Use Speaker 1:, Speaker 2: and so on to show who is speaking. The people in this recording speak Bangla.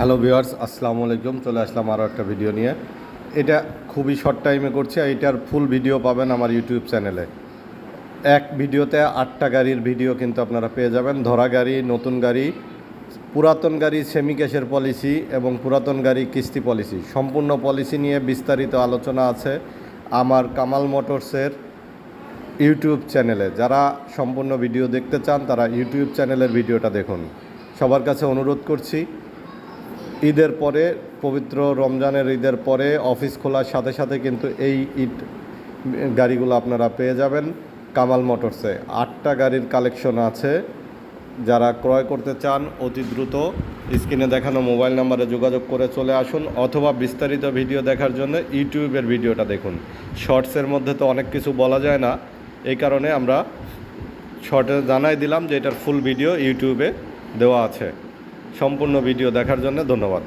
Speaker 1: হ্যালো ভিউয়ার্স আসসালামু আলাইকুম। চলে আসলাম আরও একটা ভিডিও নিয়ে। এটা খুবই শর্ট টাইমে করছি, আর এটার ফুল ভিডিও পাবেন আমার ইউটিউব চ্যানেলে এক ভিডিওতে আটটা গাড়ির ভিডিও কিন্তু আপনারা পেয়ে যাবেন। ধরা গাড়ি, নতুন গাড়ি, পুরাতন গাড়ি সেমি ক্যাশের পলিসি এবং পুরাতন গাড়ি, কিস্তি পলিসি সম্পূর্ণ পলিসি নিয়ে বিস্তারিত আলোচনা আছে আমার কামাল মোটরসের ইউটিউব চ্যানেলে যারা সম্পূর্ণ ভিডিও দেখতে চান, তারা ইউটিউব চ্যানেলের ভিডিওটা দেখুন। সবার কাছে অনুরোধ করছি ঈদের পরে, পবিত্র রমজানের ঈদের পরে অফিস খোলার সাথে সাথে কিন্তু এই ঈদ গাড়িগুলো আপনারা পেয়ে যাবেন কামাল মোটরসে। আটটা গাড়ির কালেকশন আছে। যারা ক্রয় করতে চান, অতি দ্রুত স্ক্রিনে দেখানো মোবাইল নাম্বারে যোগাযোগ করে চলে আসুন অথবা বিস্তারিত ভিডিও দেখার জন্য ইউটিউবের ভিডিওটা দেখুন। শর্টসের মধ্যে তো অনেক কিছু বলা যায় না। এই কারণে আমরা শর্টে জানাই দিলাম যে এটার ফুল ভিডিও ইউটিউবে দেওয়া আছে। সম্পূর্ণ ভিডিও দেখার জন্য ধন্যবাদ।